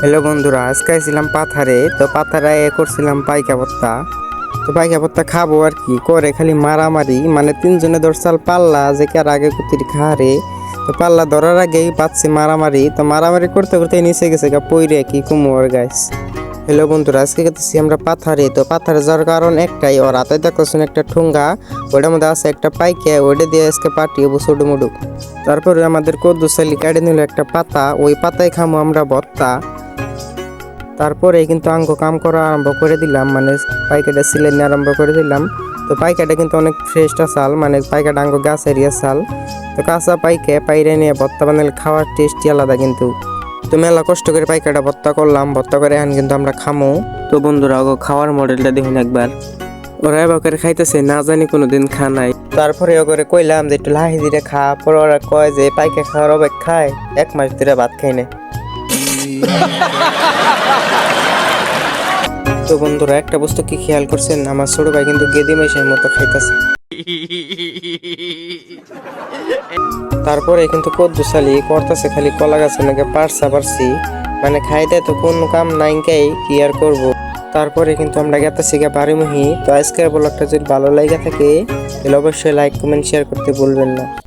Hello বন্ধুরা, আজকে ছিলাম পাথারে, তো পাথারে করছিলাম পাইকা ভত্তা তো পাইকা ভত্তা খাব আর কি, করে খালি মারামারি মানে তিনজনে দরসাল পাল্লা, যে কার আগে কুতির খারে তো পাল্লা ধরার আগেই পাচ্ছি মারামারি, তো মারামারি করতে করতে নিচে গেছে গা, পইরে কি কুমোর গাছ হ্যালো বন্ধুরা, আজকে গেতেছি আমরা পাথারে। তো পাথারে যাওয়ার কারণ একটাই, ওর হাতে দেখতেছেন একটা ঠুঙ্গা ওটার মধ্যে আছে একটা পাইকে, ওইটা দিয়ে আজকে পাঠিয়ে ছোটো মুডু। তারপরে আমাদের কদ্দু সালি কাটে নিল একটা পাতা, ওই পাতায় খামো আমরা ভত্তা তারপরে কিন্তু আঙ্গ কাম করা আরম্ভ করে দিলাম মানে পাইকাটা সিলেন আরম্ভ করে দিলাম। তো পাইকাটা কিন্তু অনেক ফ্রেশটা সাল মানে পাইকাটা আঙ্গ গাছ এরিয়া সাল তো কাঁচা পাইকে পাইরে নিয়ে ভত্তা বানালে খাওয়ার টেস্টই আলাদা কিন্তু। তো মেলা কষ্ট করে পাইকাটা ভত্তা করলাম ভত্তা করে এখন কিন্তু আমরা খামো। তো বন্ধুরা, ওগো খাওয়ার মডেলটা দেখুন একবার। ওরা এবার খাইতেছে, না জানি কোনোদিন খা নাই। তারপরে ওগরে কইলাম যে একটু লাহি দিলে খা, পরে ওরা কয় যে পাইকা খাওয়ার অবেক খায় এক মাস ধরে ভাত খাই না। তো বন্ধুরা, একটা বস্তু কি খেয়াল করছেন? আমার ছোট ভাই কিন্তু গেদি মেশিনের মতো খাইতেছে। তারপরে কিন্তু কদ্দু সালি করতেছে, খালি কলা গাছে নাকি পারসা পারছি। মানে খাইতে তো কোনো কাম নাই কাই, কি আর করব? তারপরে কিন্তু আমরা গেতেছি গা বাড়িমুহি। তো আজকের ব্লগটা যদি ভালো লাগে থাকে, তাহলে অবশ্যই লাইক কমেন্ট শেয়ার করতে ভুলবেন না।